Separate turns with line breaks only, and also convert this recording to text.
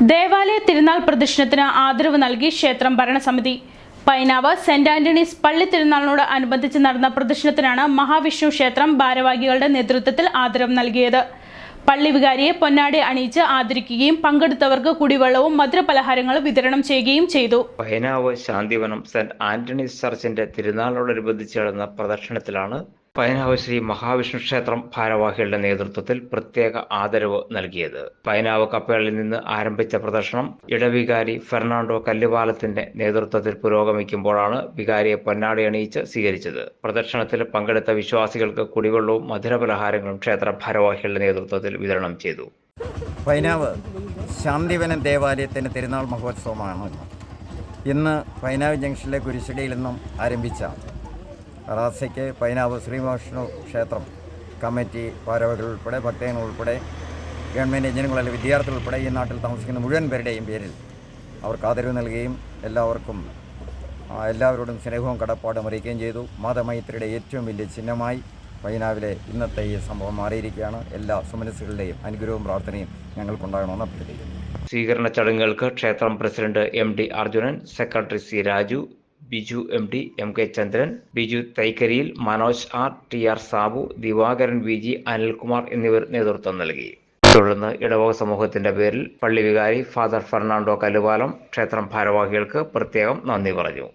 ദേവാലയ തിരുനാൾ പ്രദർശനത്തിന് ആദരവ് നൽകി ക്ഷേത്രം ഭരണസമിതി. പൈനാവ് സെന്റ് ആന്റണീസ് പള്ളി തിരുനാളിനോട് അനുബന്ധിച്ച് നടന്ന പ്രദർശനത്തിനാണ് മഹാവിഷ്ണു ക്ഷേത്രം ഭാരവാഹികളുടെ നേതൃത്വത്തിൽ ആദരവ് നൽകിയത്. പള്ളി വികാരിയെ പൊന്നാടി അണിയിച്ച് ആദരിക്കുകയും പങ്കെടുത്തവർക്ക് കുടിവെള്ളവും മധുരപലഹാരങ്ങളും വിതരണം ചെയ്യുകയും ചെയ്തു.
പൈനാവ് ശാന്തിവനം സെന്റ് ആന്റണീസ് ചർച്ചിന്റെ തിരുനാളിനോടനുബന്ധിച്ച് നടന്ന പ്രദർശനത്തിലാണ് പൈനാവ് ശ്രീ മഹാവിഷ്ണു ക്ഷേത്രം ഭാരവാഹികളുടെ നേതൃത്വത്തിൽ പ്രത്യേക ആദരവ് നൽകിയത്. പൈനാവ് കപ്പേളിൽ നിന്ന് ആരംഭിച്ച പ്രദർശനം ഇടവികാരി ഫെർണാണ്ടോ കല്ലുപാലത്തിന്റെ നേതൃത്വത്തിൽ പുരോഗമിക്കുമ്പോഴാണ് വികാരിയെ പൊന്നാടി അണിയിച്ച് സ്വീകരിച്ചത്. പ്രദർശനത്തിൽ പങ്കെടുത്ത വിശ്വാസികൾക്ക് കുടിവെള്ളവും മധുരപലഹാരങ്ങളും ക്ഷേത്ര ഭാരവാഹികളുടെ നേതൃത്വത്തിൽ വിതരണം ചെയ്തു.
പൈനാവ് ശാന്തിവനം ദേവാലയത്തിന്റെ തിരുനാൾ മഹോത്സവമാണ്. ഇന്ന് പൈനാവ് ജംഗ്ഷനിലെ കുരിശടിയിൽ നിന്നും ആരംഭിച്ച റാസയ്ക്ക് പൈനാവ് ശ്രീമഹാവിഷ്ണു ക്ഷേത്രം കമ്മിറ്റി ഭാരവകൾ ഉൾപ്പെടെ ഭക്തജനങ്ങൾ ഉൾപ്പെടെ ഗവൺമെന്റ് എഞ്ചിനുകളിലെ വിദ്യാർത്ഥികൾ ഉൾപ്പെടെ ഈ നാട്ടിൽ താമസിക്കുന്ന മുഴുവൻ പേരുടെയും പേരിൽ അവർക്ക് ആദരവ് നൽകുകയും എല്ലാവർക്കും എല്ലാവരോടും സ്നേഹവും കടപ്പാടും അറിയിക്കുകയും ചെയ്തു. മതമൈത്രിയുടെ ഏറ്റവും വലിയ ചിഹ്നമായി പൈനാവിലെ ഇന്നത്തെ ഈ സംഭവം മാറിയിരിക്കുകയാണ്. എല്ലാ സുമനസ്സുകളുടെയും അനുഗ്രഹവും പ്രാർത്ഥനയും ഞങ്ങൾക്കുണ്ടാകണമെന്ന് അഭ്യർത്ഥിക്കുന്നു.
സ്വീകരണ ചടങ്ങുകൾക്ക് ക്ഷേത്രം president M D Arjunan secretary C Raju Biju M D M K Chandran Biju Thaikkariyil Manoj R T R Sabu Divakaran V G Anilkumar എന്നിവർ നേതൃത്വം നൽകി. തുടർന്ന് ഇടവക സമൂഹത്തിന്റെ പേരിൽ പള്ളി വികാരി ഫാദർ ഫെർണാണ്ടോ കല്ലുപാലം ക്ഷേത്രം ഭാരവാഹികൾക്ക് പ്രത്യേകം നന്ദി പറഞ്ഞു.